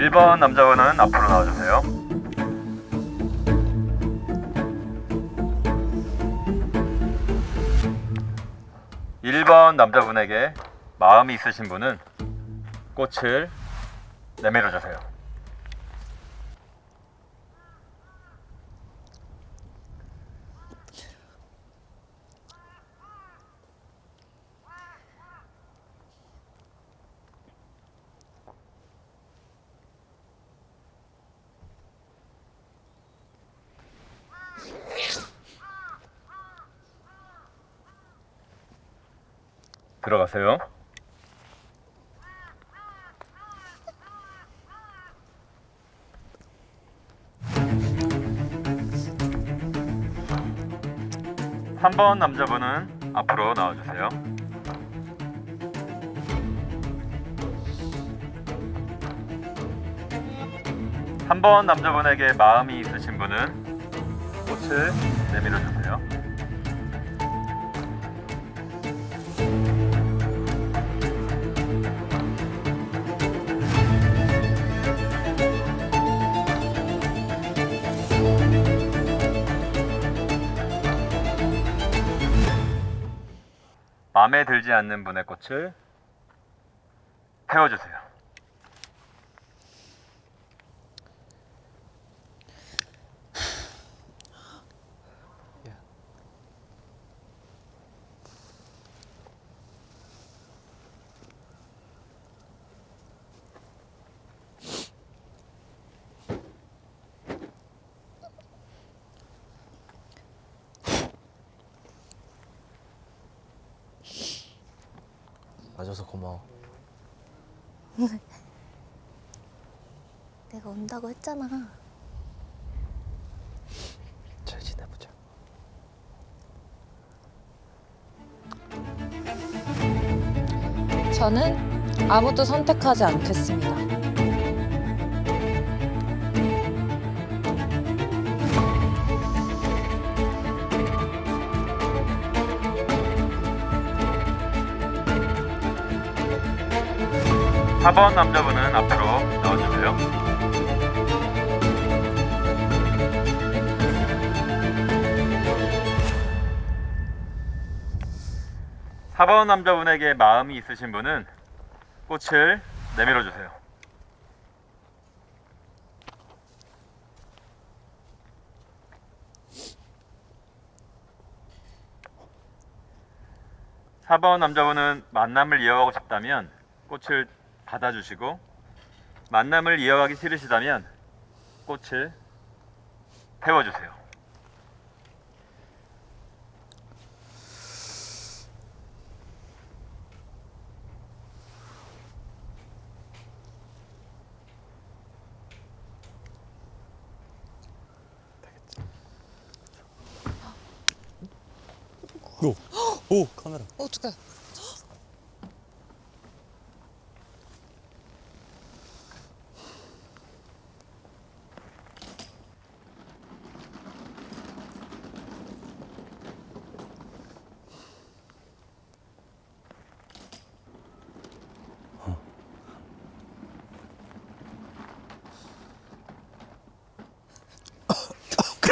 1번 남자분은 앞으로 나와주세요. 일 번 남자분에게 마음이 있으신 분은 꽃을 내밀어 주세요. 들어가세요. 한번 남자분은 앞으로 나와주세요. 한번 남자분에게 마음이 있으신 분은 꽃을 내밀어 주세요. 마음에 들지 않는 분의 꽃을 태워주세요. 와줘서 고마워. 내가 온다고 했잖아. 잘 지내보자. 저는 아무도 선택하지 않겠습니다. 사번 남자분은 앞으로 나와주세요. 사번 남자분에게 마음이 있으신 분은 꽃을 내밀어 주세요. 사번 남자분은 만남을 이어가고 싶다면 꽃을 받아주시고 만남을 이어가기 싫으시다면 꽃을 태워주세요. 오, 오 카메라. 어떡해.